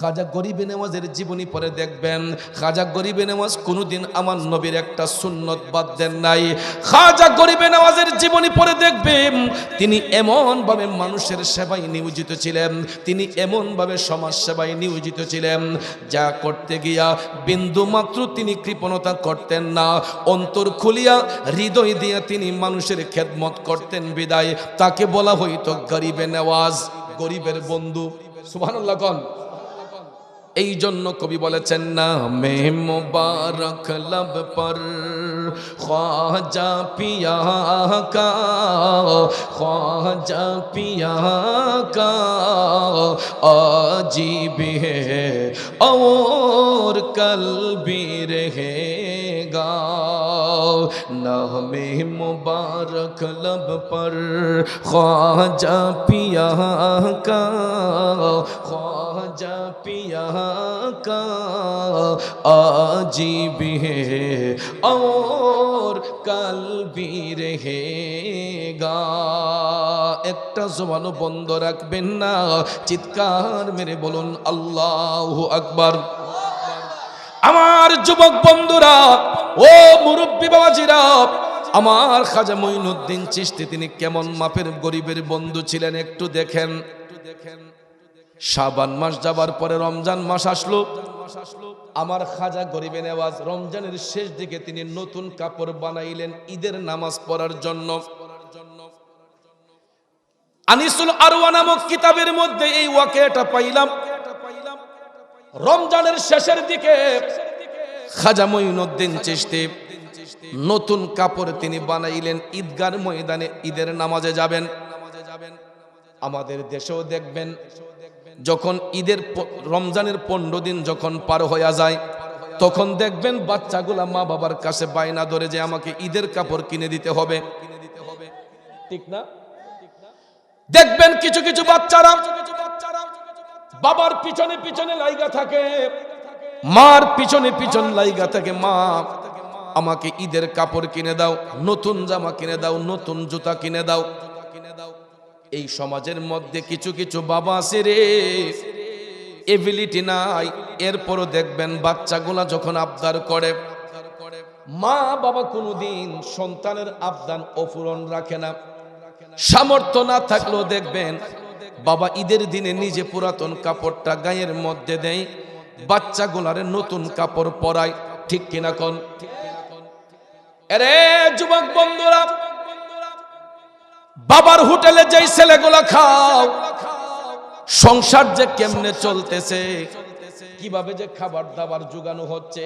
খাজা গরিবে নেওয়াজের জীবনী পরে দেখবেন, খাজা গরিবে নেওয়াজ কোনোদিন আমার নবীর একটা সুন্নত বাদ দেন নাই। খাজা গরিবে নেওয়াজের জীবনী পরে দেখবেন, তিনি এমনভাবে মানুষের সেবায় নিয়োজিত ছিলেন, তিনি এমনভাবে সমাজ সেবায় নিয়োজিত ছিলেন। যা করতে গিয়া বিন্দু মাত্র তিনি কৃপণতা করতেন না, অন্তর খুলিয়া হৃদয় দিয়া তিনি মানুষের খেদমত করতেন বিদায়। তাকে বলা হইতো গরিবে নেওয়াজ, গরিবের বন্ধু। কন। এই জন্য কবি বলেছেন না মে মুবারক লব পর খ্বাজা পিয়া কা খ্বাজা পিয়া কা अजीब है और कल भी रहेगा नाम मुबारक लब पर ख्वाजा पिया का ख्वाजा पिया का अजीब है और कल भी रहेगा একটা জবানও বন্ধ রাখবেন না চিৎকার মেরে বলুন আল্লাহ আকবার আমার যুবক বন্ধুরা ও মুরব্বী বাবাজিরা আমার খাজা মঈনুদ্দিন চিশতি তিনি কেমন মাপের গরিবের বন্ধু ছিলেন একটু দেখেন শাবান মাস যাবার পরে রমজান মাস আসলো। আমার খাজা গরিবে নেওয়াজ, রমজানের শেষ দিকে তিনি নতুন কাপড় বানাইলেন ঈদের নামাজ পড়ার জন্য। আনিসুল আরওয়া নামক কিতাবের মধ্যে এই ওয়াকেটা পাইলাম। রমজানের শেষের দিকে খাজা মঈনুদ্দিন চিশতি নতুন কাপড় তিনি বানাইলেন ঈদগার ময়দানে ঈদের নামাজে যাবেন। আমাদের দেশেও দেখবেন যখন ঈদের রমজানের পনেরো দিন যখন পার হয়ে যায়, তখন দেখবেন বাচ্চাগুলা মা বাবার কাছে বায়না ধরে যে আমাকে ঈদের কাপড় কিনে দিতে হবে। ঠিক না? দেখবেন কিছু কিছু বাচ্চারা বাবার পিছনে পিছনে লাইগা থাকে, মার পিছনে পিছন লাইগা থাকে, মা, আমাকে ঈদের কাপড় কিনে দাও, নতুন জামা কিনে দাও, নতুন জুতা কিনে দাও কিনে দাও। এই সমাজের মধ্যে কিছু কিছু বাবা আছে রে। এবিলিটি নাই। এরপরও দেখবেন বাচ্চাগুলা যখন আবদার করে, মা বাবা কোনোদিন সন্তানের আবদান অপূরণ রাখে না। সামর্থ্য না থাকলেও দেখবেন বাবা ঈদের দিনে নিজে পুরাতন কাপড়টা গায়ের মধ্যে দেয় বাচ্চা বাচ্চাগুলারে নতুন কাপড় পরায়। ঠিক কিনা কোন? আরে যুবক বন্ধুরা বাবার হোটেলে যেই ছেলেগুলা খাও, সংসার যে কেমনে চলতেছে, কীভাবে যে খাবার দাবার জোগানো হচ্ছে,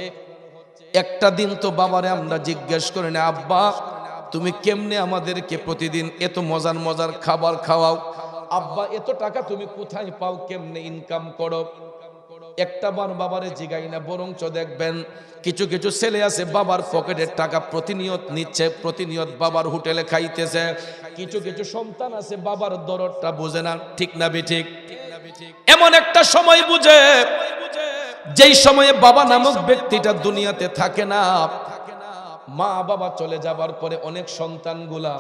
একটা দিন তো বাবারে আমরা জিজ্ঞেস করি না, আব্বা, তুমি কেমনে আমাদেরকে প্রতিদিন এত মজার মজার খাবার খাওয়াও? আব্বা, এত টাকা তুমি কোথায় পাও? কেমনে ইনকাম করো? একটা বার বাবারে জিগাই না, বরঞ্চ দেখবেন কিছু কিছু ছেলে আছে, বাবার পকেটের টাকা প্রতিনিয়ত নিচ্ছে, প্রতিনিয়ত বাবার হোটেলে খাইতেছে। কিছু কিছু সন্তান আছে, বাবার দরদটা বোঝে না, ঠিক না বেঠিক? এমন একটা সময় বুঝে, যেই সময়ে বাবা নামক ব্যক্তিটা দুনিয়াতে থাকে না, মা বাবা চলে যাবার পরে অনেক সন্তানগুলা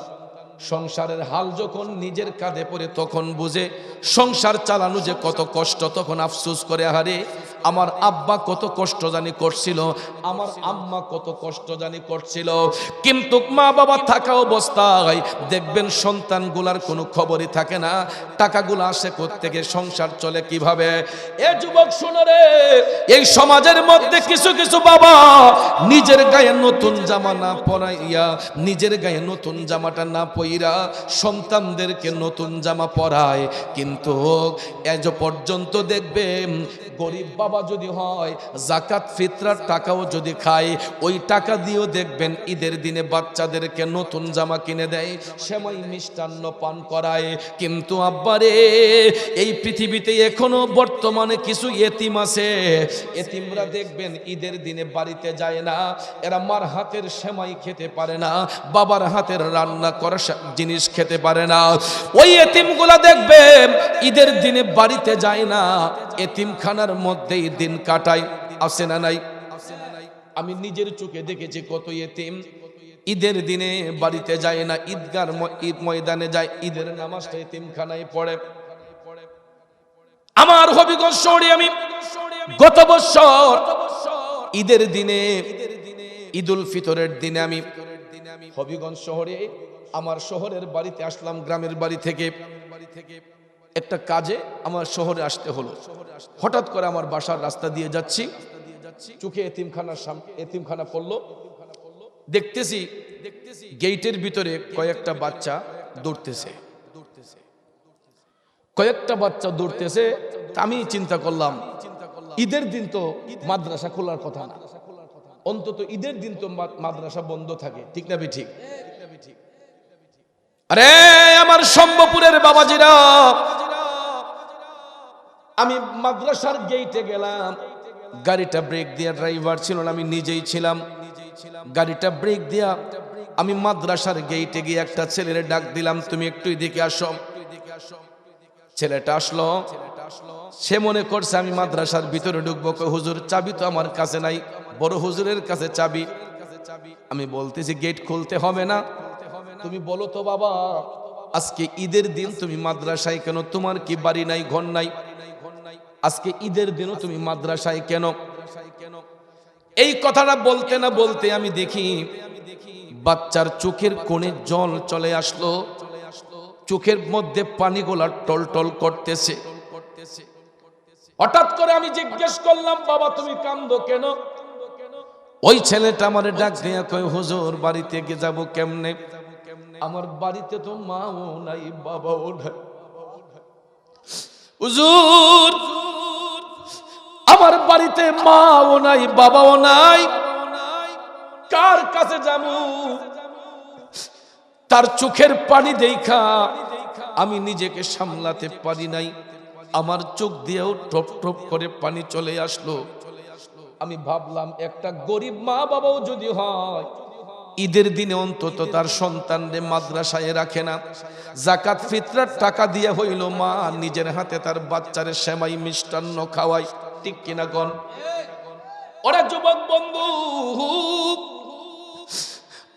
সংসারের হাল যখন নিজের কাঁধে পড়ে তখন বুঝে, সংসার চালানো যে কত কষ্ট, তখন আফসুস করে হারে আমার আব্বা কত কষ্ট জানি করছিল, আমার আম্মা কত কষ্ট জানি করছিল। কিন্তু মা বাবা থাকা অবস্থায় দেখবেন সন্তানগুলার কোনো খবরই থাকে না, টাকাগুলো আসে থেকে সংসার চলে কীভাবে? এ যুবক শুনো রে, এই সমাজের মধ্যে কিছু কিছু বাবা নিজের গায়ে নতুন জামা না পরাইয়া, নিজের গায়ে নতুন জামাটা না পইরা সন্তানদেরকে নতুন জামা পরায়। কিন্তু এজ পর্যন্ত দেখবেন গরিব বাবা যদি হয় জাকাত ফিতরার টাকাও যদি খায়, ওই টাকা দিয়েও দেখবেন ঈদের দিনে বাচ্চাদেরকে নতুন জামা কিনে দেয়, সেমাই মিষ্টান্ন পান করায়। কিন্তু আব্বারে, এই পৃথিবীতে এখনও বর্তমানে কিছু এতিম আছে। এতিমরা দেখবেন ঈদের দিনে বাড়িতে যায় না, এরা মার হাতের সেমাই খেতে পারে না, বাবার হাতের রান্না করা জিনিস খেতে পারে না। ওই এতিমগুলা দেখবেন, ঈদের দিনে বাড়িতে যায় না, এতিমখানার মধ্যেই দিন কাটায় আছে না নাই? আমি নিজের চোখে দেখেছি কত এতিম। ঈদের দিনে বাড়িতে যায় না, ঈদগার ঈদ ময়দানে যায়, ঈদের নামাজটা এতিমখানায় পড়ে। আমার হবিগঞ্জ শহরে আমি গত বছর ঈদের দিনে, ঈদুল ফিতরের দিনে আমি হবিগঞ্জ শহরে আমার শহরের বাড়িতে আসলাম, গ্রামের বাড়ি থেকে বাড়ি থেকে। একটা কাজে আমার শহরে আসতে হলো। হঠাৎ করে আমার বাসার রাস্তা দিয়ে যাচ্ছি। চোখে এতিমখানার সামনে এতিমখানা পড়ল। দেখতেছি গেইটের ভিতরে কয়েকটা বাচ্চা দৌড়তেছে। কয়েকটা বাচ্চা দৌড়তেছে আমি চিন্তা করলাম, ঈদের দিন তো মাদ্রাসা খোলার কথা না। অন্তত ঈদের দিন তো মাদ্রাসা বন্ধ থাকে। ঠিক না ঠিক আরে আমার সম্ভপুরের বাবাজিরা আমি মাদ্রাসার গেইটে গেলাম। গাড়িটা ব্রেক দিয়া ড্রাইভার ছিল না, আমি নিজেই ছিলাম। গাড়িটা ব্রেক দিয়া আমি মাদ্রাসার গেইটে গিয়ে একটা ছেলের ডাক দিলাম, তুমি একটু এদিকে আসো। ছেলেটা আসলো। সে মনে করছে, আমি মাদ্রাসার ভিতরে ঢুকবো। হুজুর, চাবি তো আমার কাছে নাই। বড় হুজুরের কাছে চাবি। আমি বলতেছি গেট খুলতে হবে না। তুমি বলো তো বাবা। আজকে ঈদের দিন তুমি মাদ্রাসায় কেন? তোমার কি বাড়ি নাই, ঘর নাই? আজকে ঈদের দিনও তুমি মাদ্রাসায় কেন? এই কথাটা বলতে না বলতে আমি দেখি, বাচ্চার চোখের কোণে জল চলে আসলো। চোখের মধ্যে পানিগুলা টলটল করতেছে। হঠাৎ করে আমি জিজ্ঞেস করলাম, বাবা, তুমি কান্দো কেন? ওই ছেলেটা আমার ডাক দিয়া কয়, হুজুর, বাড়িতে গিয়ে যাব কেমনে? আমার বাড়িতে তো মাও নাই বাবাও নাই। হুজুর আমার বাড়িতে মাও নাই বাবাও নাই। কার কাছে যাব? তার চোখের পানি দেখা আমি নিজেকে সামলাতে পারি নাই। আমার চোখ দিয়েও টপ টপ করে পানি চলে আসলো। আমি ভাবলাম একটা গরিব মা বাবাও যদি হয় ঈদের দিনে অন্তত তার সন্তানরে মাদ্রাসায় রাখে না। জাকাত ফিতরার টাকা দিয়ে হইল মা, নিজের হাতে তার বাচ্চারে সেমাই, মিষ্টান্ন খাওয়াই ঠিক কিনা গন ওরা যুবক বন্ধু,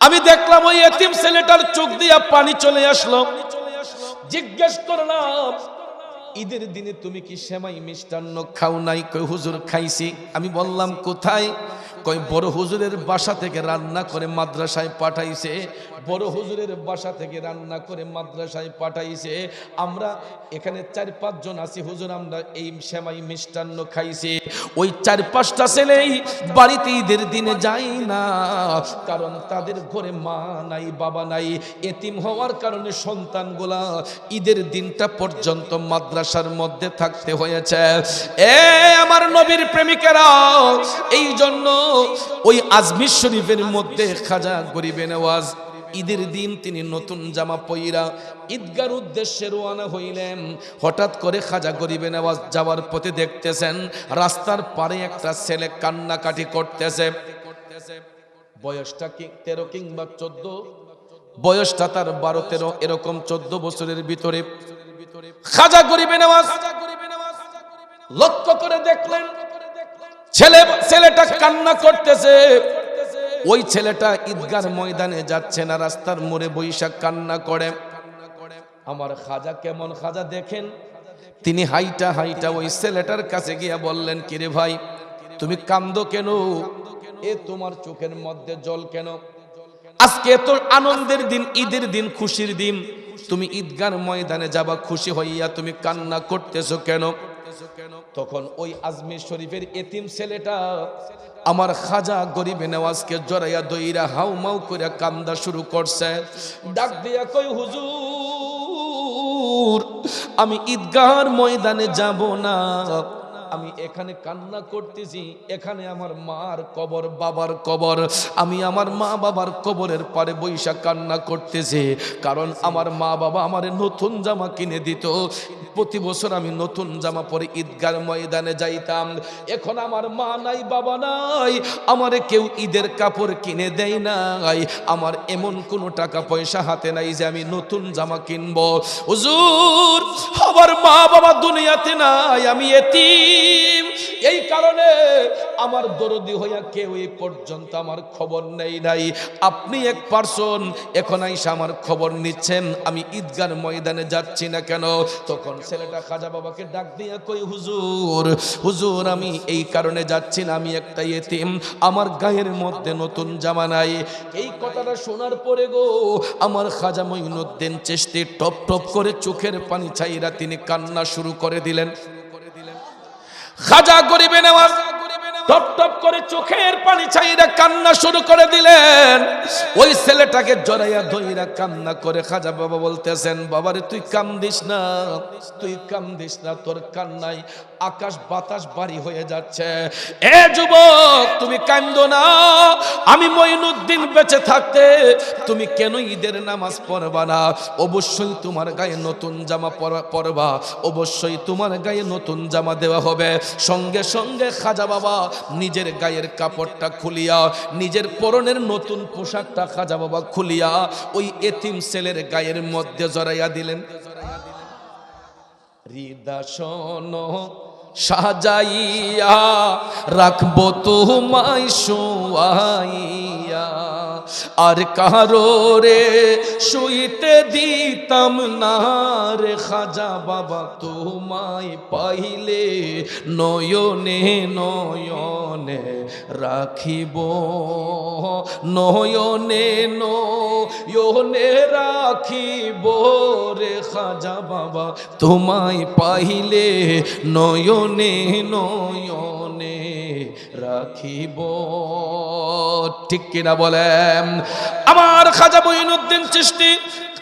আমি দেখলাম ওই এতিম ছেলেটার চোখ দিয়া পানি চলে আসলো। জিজ্ঞেস করলাম, ঈদের দিনে তুমি কি সেমাই, মিষ্টান্ন খাও নাই? হুজুর, খাইছি। আমি বললাম, কোথায়? কই বড় হুজুরের বাসা থেকে রান্না করে মাদ্রাসায় পাঠাইছে, বড় হুজুরের বাসা থেকে রান্না করে মাদ্রাসায় পাঠাইছে। আমরা এখানে চার পাঁচজন আছি, হুজুর আমরা এই সেমাই মিষ্টান্ন খাইছে। ওই চার, পাঁচটা ছেলেই বাড়িতে ঈদের দিনে যাই না, কারণ তাদের ঘরে মা নাই, বাবা নাই। এতিম হওয়ার কারণে সন্তানগুলা ঈদের দিনটা পর্যন্ত মাদ্রাসার মধ্যে থাকতে হয়েছে। এ আমার নবীর প্রেমিকেরা এই জন্য ওই আজমির শরীফের মধ্যে খাজা গরিবে নেওয়াজ ঈদের দিন তিনি নতুন জামা পইরা ঈদগার উদ্দেশ্যে রোয়ানা হইলেন। হঠাৎ করে খাজা গরিবে নেওয়াজ যাওয়ার পথে দেখতেছেন রাস্তার পারে একটা ছেলে কান্নাকাটি করতেছে। বয়সটা কি তেরো কিংবা চোদ্দ? বয়সটা তার বারো, তেরো, এরকম চোদ্দ বছরের ভিতরে। খাজা গরিবে নেওয়াজ লক্ষ্য করে দেখলেন ছেলে, ছেলেটা কান্না করতেছে। ওই ছেলেটা ঈদগার ময়দানে যাচ্ছে না, রাস্তার মোড়ে বৈশাখ কান্না করে। আমার খাজা কেমন খাজা দেখেন? তিনি হাইটা হাইটা ওই ছেলেটার কাছে গিয়া বললেন, কিরে ভাই, তুমি কান্দো কেন? এ তোমার চোখের মধ্যে জল কেন? আজকে এত আনন্দের দিন, ঈদের দিন, খুশির দিন। তুমি ঈদগার ময়দানে যাবা, খুশি হইয়া তুমি কান্না করতেছো কেন? তখন ওই আজমির শরীফের এতিম ছেলেটা আমার খাজা গরিবে নেওয়াজকে জড়াইয়া দইরা হাউ মাউ করে কান্দা শুরু করছে। ডাক দিয়া কই হুজুর, আমি ঈদগাহর ময়দানে যাব না। আমি এখানে কান্না করতেছি, এখানে আমার মার কবর, বাবার কবর। আমি আমার মা বাবার কবরের পারে বৈশা কান্না করতেছি, কারণ আমার মা বাবা আমার নতুন জামা কিনে দিত। প্রতি বছর আমি নতুন জামা পরে ঈদগার ময়দানে যাইতাম। এখন আমার মা নাই, বাবা নাই, আমারে কেউ ঈদের কাপড় কিনে দেয় নাই। আমার এমন কোনো টাকা পয়সা হাতে নাই যে আমি নতুন জামা কিনবো। হুজুর, আমার মা বাবা দুনিয়াতে নাই, আমি এতিম। এই কারণে আমার দরদি হইয়া কেউ এই পর্যন্ত আমার খবর নেই নাই। আপনি এক পার্সন, এখন আইসা আমার খবর নিচ্ছেন, আমি ঈদগার ময়দানে যাচ্ছি না কেন? তখন ছেলেটা খাজা বাবাকে ডাক দিয়ে কই হুজুর হুজুর, আমি এই কারণে যাচ্ছি না, আমি একটা এতিম। আমার গায়ের মধ্যে নতুন জামা নাই। এই কথাটা শোনার পরে গো, আমার খাজা মঈনুদ্দিন চেষ্টি টপ টপ করে চোখের পানি ছাইরা তিনি কান্না শুরু করে দিলেন। খাজা গরিবে নেওয়াজ টপ টপ করে চোখের পানি ছাইরা কান্না শুরু করে দিলেন। ওই ছেলেটাকে জড়াইয়া ধইরা কান্না করে খাজা বাবা বলতেছেন, বাবারে, তুই কান্দিস না, তুই কান্দিস না, তোর কান্নাই আকাশ বাতাস বাড়ি হয়ে যাচ্ছে। এ যুবক, তুমি কান্দো না, আমি মঈনুদ্দিন বেঁচে থাকতে তুমি কেন ঈদের নামাজ পড়বা না? অবশ্যই তোমার গায়ে নতুন জামা পরা- পরবা, অবশ্যই তোমার গায়ে নতুন জামা দেওয়া হবে। সঙ্গে সঙ্গে খাজা বাবা নিজের গায়ের কাপড়টা খুলিয়া, নিজের পরনের নতুন পোশাকটা খাজা বাবা খুলিয়া, ওই এতিম ছেলের গায়ের মধ্যে জড়াইয়া দিলেন। হৃদাসন সাজাইয়া রাখব তোমায়, শোয়াইয়া। আর কারও রে শুইতে দিতাম না রে খাজা বাবা, তোমায় পাইলে নয়নে নয়নে রাখিব। নয়নে নয়নে রাখিব রে খাজা বাবা, তোমায় পাইলে নয়নে নয়নে রাখিব। ঠিক কিনা বলেন? আমার খাজা বইনুদ্দিন সৃষ্টি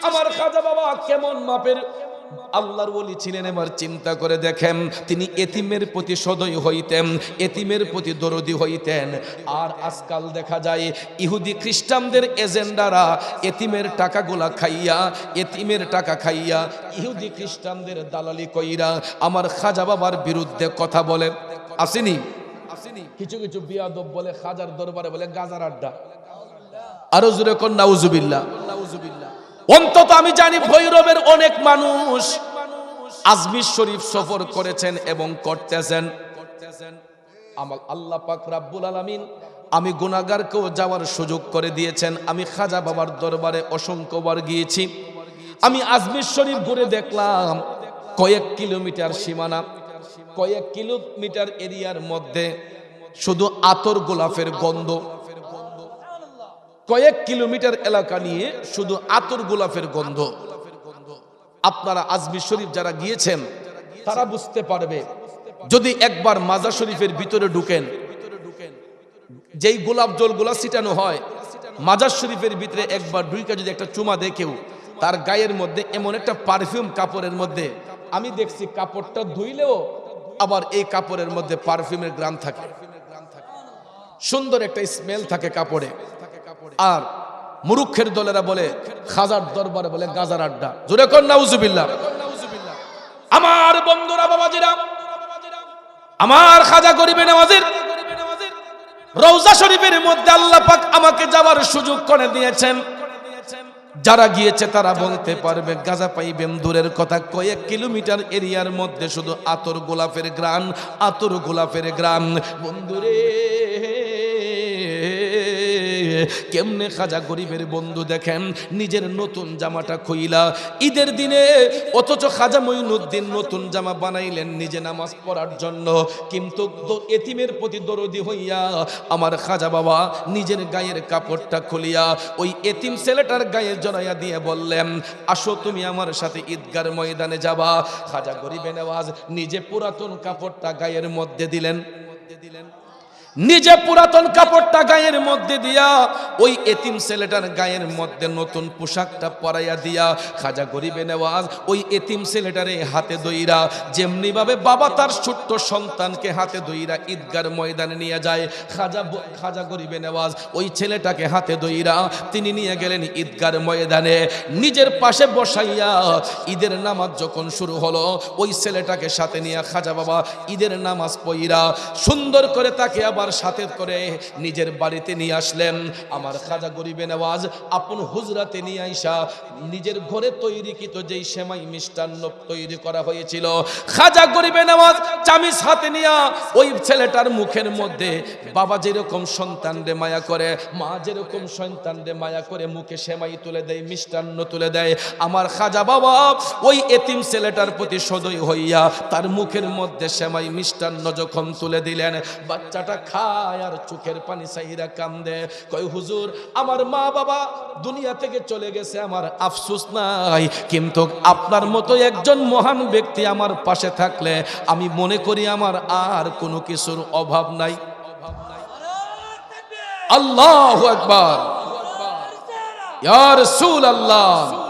আমার খাজা বাবা কেমন মাপের? আল্লাহর ওলি ছিলেন এবার চিন্তা করে দেখেন, তিনি এতিমের প্রতি সদয় হইতেন, এতিমের প্রতি দরদি হইতেন। আর আজকাল দেখা যায়, ইহুদি খ্রিস্টানদের এজেন্ডারা এতিমের টাকাগুলা খাইয়া, এতিমের টাকা খাইয়া ইহুদি খ্রিস্টানদের দালালি কইরা আমার খাজা বাবার বিরুদ্ধে কথা বলে। আসেনি আসেনি? কিছু কিছু বিয়াদব বলে, খাজার দরবারে বলে, গাজার আড্ডা। আরও জোরে কর নাউজুবিল্লাহ নাউজুবিল্লাহ। অন্তত আমি জানি ভৈরবের অনেক মানুষ আজমির শরীফ সফর করেছেন এবং করতেছেন। আমার আল্লাহ পাক রাব্বুল আলামিন আমি গুনাহগারকেও যাওয়ার সুযোগ করে দিয়েছেন। আমি খাজা বাবার দরবারে অসংখ্যবার গিয়েছি। আমি আজমির শরীফ ঘুরে দেখলাম কয়েক কিলোমিটার সীমানা, কয়েক কিলোমিটার এরিয়ার মধ্যে শুধু আতর গোলাপের গন্ধ। কয়েক কিলোমিটার এলাকা নিয়ে শুধু আতর গোলাপের গন্ধ। আপনারা আজমির শরীফ যারা গিয়েছেন, তারা বুঝতে পারবে। যদি একবার মাজার শরীফের ভিতরে ঢুকেন, যেই গোলাপ জলগুলা ছিটানো হয় মাজার শরীফের ভিতরে একবার ঢুইকা যদি একটা চুমা দেখেও তার গায়ের মধ্যে এমন একটা পারফিউম কাপড়ের মধ্যে, আমি দেখছি কাপড়টা ধুইলেও আবার এই কাপড়ের মধ্যে পারফিউমের গ্রাম থাকে। সুন্দর একটা স্মেল থাকে কাপড়ে। আর মুরুক্ষের দলেরা বলে, খাজার দরবারে বলে গাজার আড্ডা। জোরে কর নাউজুবিল্লাহ আমার বন্ধুরা, বাবাজিরা, আমার খাজা গরিবে নামাজের রৌজা শরীফের মধ্যে আল্লাহ পাক আমাকে যাওয়ার সুযোগ করে দিয়েছেন। যারা গিয়েছে তারা বলতে পারবে, গাজা পাইবেন দূরের কথা, কয়েক কিলোমিটার এরিয়ার মধ্যে শুধু আতর গোলাপের গ্রাম আতর গোলাপের গ্রাম বন্ধুরে কেমনে খাজা গরিবের বন্ধু দেখেন? নিজের নতুন জামাটা খুইলা। ঈদের দিনে অথচ খাজা মঈনুদ্দিন নতুন জামা বানাইলেন নিজে নামাজ পড়ার জন্য। কিন্তু এতিমের প্রতি দরদি হইয়া আমার খাজা বাবা নিজের গায়ের কাপড়টা খুলিয়া ওই এতিম ছেলেটার গায়ে জড়াইয়া দিয়ে বললেন, আসো তুমি আমার সাথে ঈদগার ময়দানে যাবা। খাজা গরিবে নেওয়াজ নিজে পুরাতন কাপড়টা গায়ের মধ্যে দিলেন মধ্যে দিলেন। নিজে পুরাতন কাপড়টা গায়ের মধ্যে দিয়া, ওই এতিম ছেলেটার গায়ের মধ্যে নতুন পোশাকটা পরাইয়া দিয়া, খাজা গরিবে নেওয়াজ, ওই এতিম ছেলেটারে হাতে দইরা যেমনি ভাবে বাবা তার ছোট্ট সন্তানকে হাতে দইরা ঈদগার ময়দানে নিয়ে যায়, খাজা খাজা গরিবে নেওয়াজ, ওই ছেলেটাকে হাতে দইরা তিনি নিয়ে গেলেন ঈদগার ময়দানে। নিজের পাশে বসাইয়া ঈদের নামাজ যখন শুরু হলো, ওই ছেলেটাকে সাথে নিয়ে খাজা বাবা ঈদের নামাজ পইরা, সুন্দর করে তাকে আবার আমার সাথে করে নিজের বাড়িতে নিয়ে আসলেন। আমার খাজা গরিবে নেওয়াজ আপন হুজরাতে নিয়ে আইসা নিজের ঘরে তৈরিকৃত যেই সেমাই মিষ্টান্ন তৈরি করা হয়েছিল। খাজা গরিবে নেওয়াজ চামিস হাতে নিয়া ওই ছেলেটার মুখের মধ্যে বাবা যেরকম সন্তানরে মায়া করে, মা যেরকম সন্তানরে মায়া করে মুখে সেমাই তুলে দেয়, মিষ্টান্ন তুলে দেয়, আমার খাজা বাবা ওই এতিম ছেলেটার প্রতি সদয় হইয়া তার মুখের মধ্যে সেমাই মিষ্টান্ন যখন তুলে দিলেন, বাচ্চাটা খায় আর চোখের পানি চাইরা কান্দে। কয় হুজুর আমার মা বাবা দুনিয়া থেকে চলে গেছে আমার আফসোস নাই। কিন্তু আপনার মতো একজন মহান ব্যক্তি আমার পাশে থাকলে আমি মনে করি আমার আর কোনো কিছুর অভাব নাই। আল্লাহ আকবার। ইয়া রাসূলুল্লাহ। কলিজা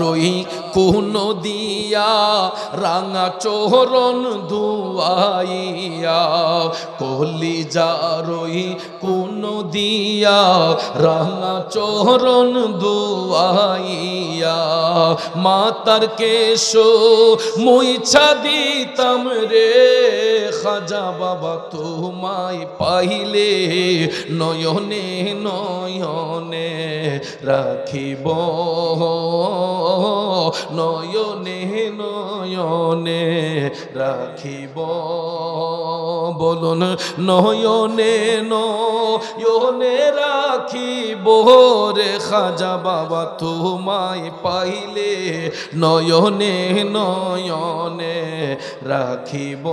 রই কোন দিয়া, রাঙা চোহরণ দুয়াইয়া। কলিজা রই কোন দিয়া, রাঙা চোহরণ দুয়াইয়া। মাতার কেশো মুইছা দিতাম রে। খাজা বাবা তোমায় পাইলে নয়নে নয়নে রাখিব। নয়নে নয়নে রাখিব। বলুন, নয়নে নয়নে রাখিব রে খাজা বাবা তোমায় পাইলে নয়নে নয়নে রাখিব।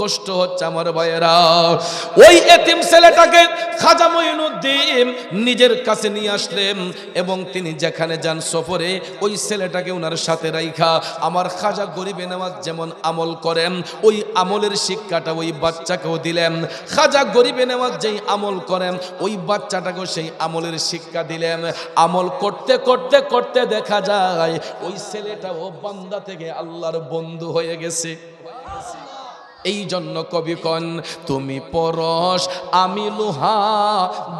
কষ্ট হচ্ছে আমার ভাইয়েরা। ওই এতিম ছেলেটাকে খাজা মঈনুদ্দিন নিজের কাছে নিয়ে আসলেন এবং তিনি যেখানে যান সফরে ওই ছেলেটাকে ওনার সাথে রাইখা আমার খাজা গরিবে নেওয়াজ যেমন আমল করেন, ওই আমলের শিক্ষাটা ওই বাচ্চাকেও দিলেন। খাজা গরিবে নেওয়াজ যেই আমল করেন, ওই বাচ্চাটাকেও সেই আমলের শিক্ষা দিলেন। আমল করতে করতে করতে দেখা যায়, ওই ছেলেটা ও বান্দা থেকে আল্লাহর বন্ধু হয়ে গেছে। এই জন্য কবি কন, তুমি পরশ, আমি লোহা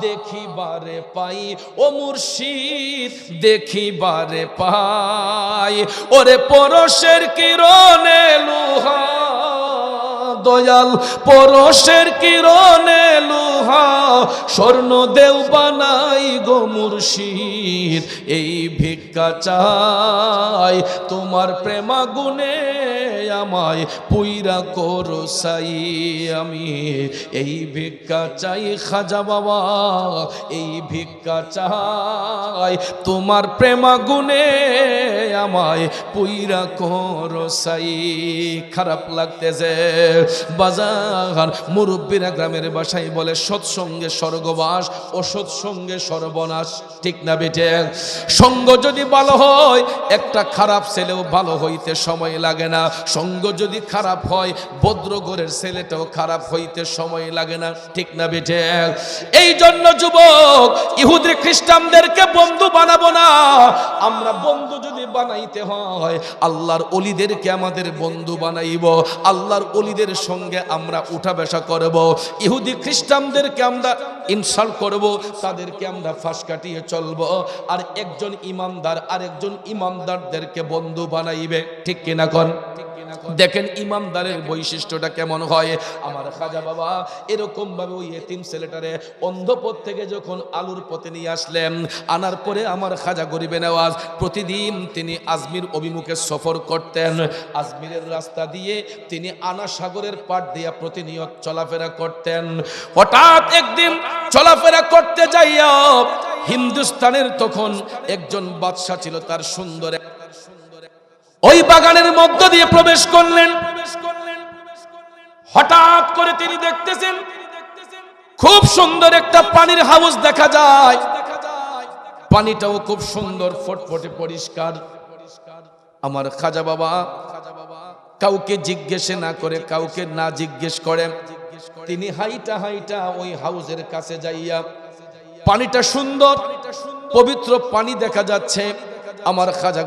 দেখিবারে পাই, ও মুর্শিদ দেখিবারে পাই, ওরে পরশের কিরণে লোহা দয়াল, পরশের কিরণে লোহা, স্বর্ণ দেও বানাই গো মুর্শিদ। এই ভিক্ষা চাই, তোমার প্রেমা গুনে আমায় পুইরা করো সাই আমি। এই ভিক্ষা চাই খাজা বাবা, এই ভিক্ষা চাই, তোমার প্রেমা গুনে আমায় পুইরা করো সাই। খারাপ লাগতেছে। বাজার মুরব্বীরা গ্রামের বাসায় বলে সৎসঙ্গে স্বর্গবাস, অসৎ সঙ্গে সর্বনাশ। ঠিক না বেটে? সঙ্গ যদি ভালো হয়, একটা খারাপ ছেলেও ভালো হইতে সময় লাগে না। সঙ্গ যদি খারাপ হয় ভদ্রগরের ছেলেটাও খারাপ হইতে সময় লাগে না। ঠিক না বেটে? এই জন্য যুবক, ইহুদি খ্রিস্টানদেরকে বন্ধু বানাবো না। আমরা বন্ধু যদি বানাইতে হয়। আল্লাহর অলিদেরকে আমাদের বন্ধু বানাইব। আল্লাহর অলিদের সঙ্গে আমরা উঠা বেসা করব। ইহুদি খ্রিস্টানদেরকে আমরা ইনসাল্ট করব। তাদেরকে আমরা ফাঁস কাটিয়ে চলবো। আর একজন ইমানদার আরেকজন ইমানদারদেরকে বন্ধু বানাইবে। ঠিক কিনা কন? দেখেন ইমামদারের বৈশিষ্ট্যটা কেমন হয়? আমার খাজা বাবা এরকম ভাবে ওই এতিম ছেলেটারে অন্ধপথ থেকে যখন আলুর পথে নিয়ে আসলেন, আনার পরে আমার খাজা গরিবে নেওয়াজ, প্রতিদিন তিনি আজমির অভিমুখে সফর করতেন। আজমিরের রাস্তা দিয়ে তিনি আনা সাগরের পাট দিয়া প্রতিনিয়ত চলাফেরা করতেন। হঠাৎ একদিন চলাফেরা করতে যাইয়া হিন্দুস্তানের তখন একজন বাদশা ছিল তার সুন্দর এক- ওই বাগানের মধ্য দিয়ে প্রবেশ করলেন। হঠাৎ করে তিনি দেখতেছেন, খুব সুন্দর একটা পানির হাউস দেখা যায়। পানিটাও খুব সুন্দর, ফটফটে পরিষ্কার। আমার খাজা বাবা কাউকে জিজ্ঞেসে না করে, কাউকে না জিজ্ঞেস করে। তিনি হাইটা হাইটা ওই হাউসের কাছে যাইয়া পানিটা সুন্দর, পবিত্র পানি দেখা যাচ্ছে। আমার খাজা